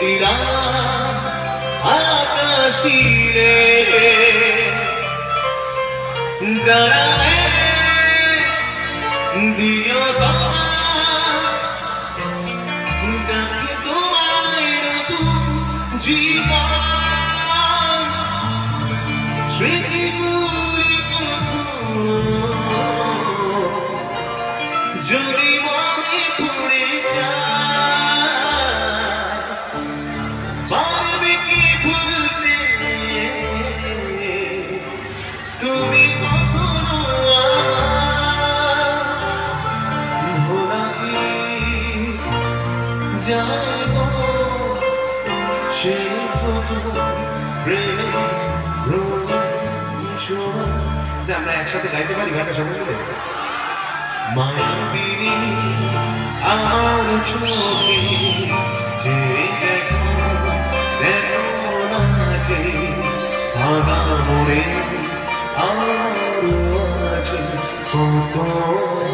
দিলাম আকাশিরে। দাঁড়াবে দিও তোমার তোমার জীবন। স্মৃতিগুলো গো সেই যে আমরা একসাথে গাইতে পারি গানটা সবাই চলে মায়াবিনী আমার চোখে যে দেখো দেখো নাচে আদা মনে কত